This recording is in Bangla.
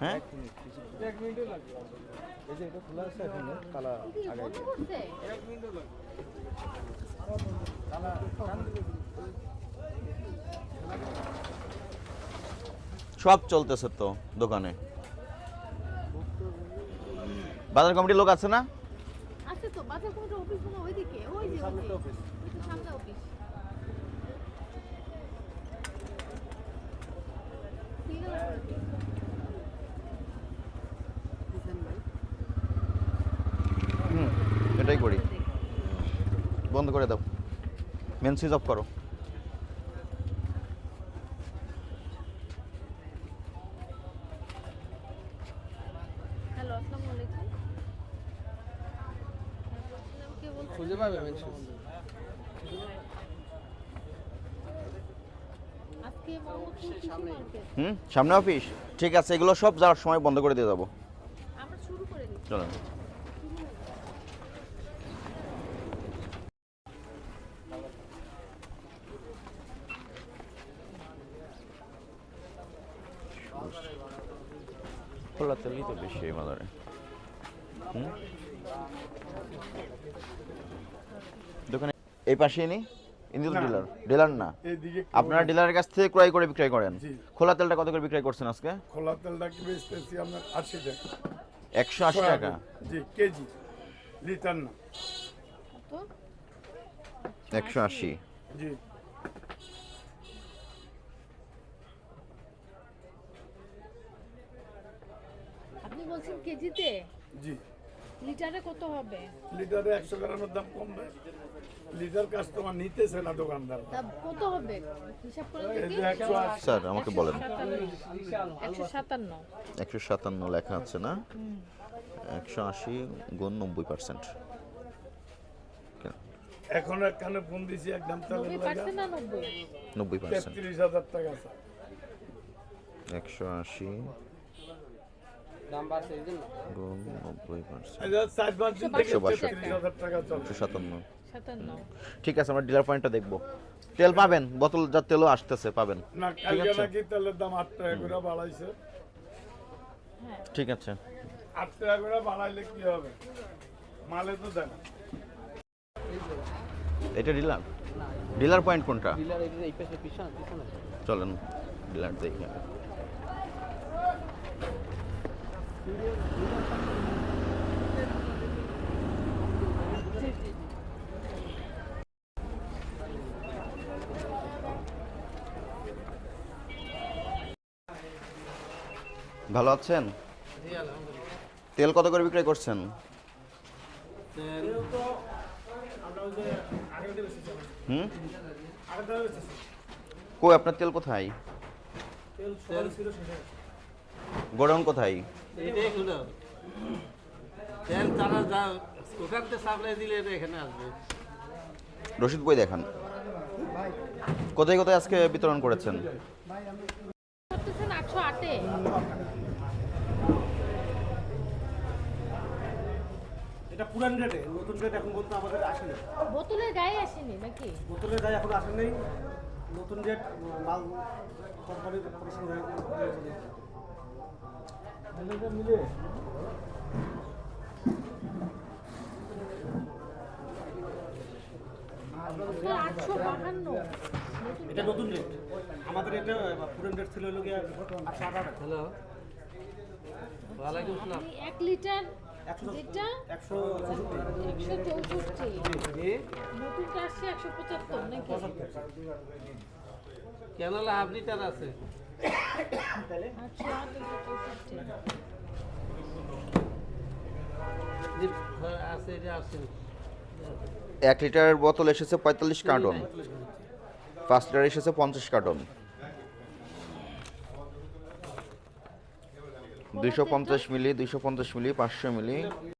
হ্যাঁ? এক মিনিটও লাগবে। এই যে এটা খোলা আছে এখন কালা আগে এক মিনিটও লাগবে। সব চলতেছে তো দোকানে। বাজার কমিটির লোক আছে না? আছে তো বাজার কমিটির অফিস ওইদিকে ওই যে সামনে ওই অফিস সামনে অফিস সিগন্যাল করে দিই। হুম এটাই করি। বন্ধ করে দাও। মেন সুইচ অফ করো? খুঁজে পাবে হুম সামনে অফিস ঠিক আছে এগুলো সব যাওয়ার সময় বন্ধ করে দিয়ে যাব। আমরা শুরু করে দিচ্ছি। চলো খোলা তেলই তো বেশি এই বাজারে হুম? দোকানে এই পাশেই নেই ইন্দি তো ডিলার। ডিলার না। আপনারা ডিলারের কাছ থেকে ক্রয় করে বিক্রয় করেন। জি। খোলা তেলটা কত করে বিক্রয় করছেন আজকে? খোলা তেলটা কি বেচতেছি আপনার আশি টাকা। একশো আশি টাকা। জি কেজি। লিটার না। কত? একশো আশি। জি। বলছেন কেজিতে? জি। লিটারে কত হবে? লিটারে একশো গ্রামের দাম কমবে। লিটার কাস্টমার নিতেছে না দোকানদার। তা কত হবে? হিসাব করে স্যার আমাকে বলেন। একশো সাতান্ন। একশো সাতান্ন। লেখা আছে না? একশো আশি গুণ নব্বই পার্সেন্ট। এখন একখানে ফোন দিছি একদম না নব্বই পার্সেন্ট। তেত্রিশ হাজার টাকা স্যার। একশো আশি নব্বই একশো বাষট্টি। একশো সাতান্ন। ঠিক আছে আমরা ডিলার পয়েন্টটা দেখব। তেল পাবেন বোতল যা তেলও আসতেছে পাবেন। না ঠিক আছে। তেলের দাম আট টাকা করে বাড়াইছে। হ্যাঁ। ঠিক আছে। আট টাকা করে বাড়াইলে কি হবে? মালে তো দেয় এটা ডিলার ডিলার পয়েন্ট কোনটা? ডিলার এই যে এই পাশে পিছনে পিছনে। চলেন ডিলার দেখি আগে। ভালো আছেন? তেল কত করে বিক্রয় করছেন? হুম? কই আপনার তেল কোথায়? গোডাউন কোথায়? এইটাই হলো। তেল তারা যা ওখানতে সাপ্লাই দিলে এটা এখানে আসবে। রশিদ বই দেখান। কোথায় কোথায় আজকে বিতরণ করেছেন? করতেছেন আটশো আটে এটা পুরান রেটে নতুন রেট এখন বলতে আমাদের আসেনি। বোতলের গায়ে আসেনি নাকি? বোতলের গায়ে এখন আসেনি। নতুন রেট মাল কোম্পানির এটা নতুন রেট আমাদের এটা পুরান রেট ছিল হলো গিয়ে হ্যালো ওয়ালাইকুম আসসালাম। 1 লিটার যেটা? একশো চৌষট্টি। একশো চৌষট্টি। জি নতুনটা আসছে একশো পঁচাত্তর নাকি? কেন হাফ লিটার জি হ্যাঁ, আছে আছে। এক লিটারের বোতল এসেছে পঁয়তাল্লিশ কার্টন। পাঁচ লিটার এসেছে পঞ্চাশ কার্টন। দুইশো পঞ্চাশ মিলি দুইশো পঞ্চাশ মিলি পাঁচশো মিলি।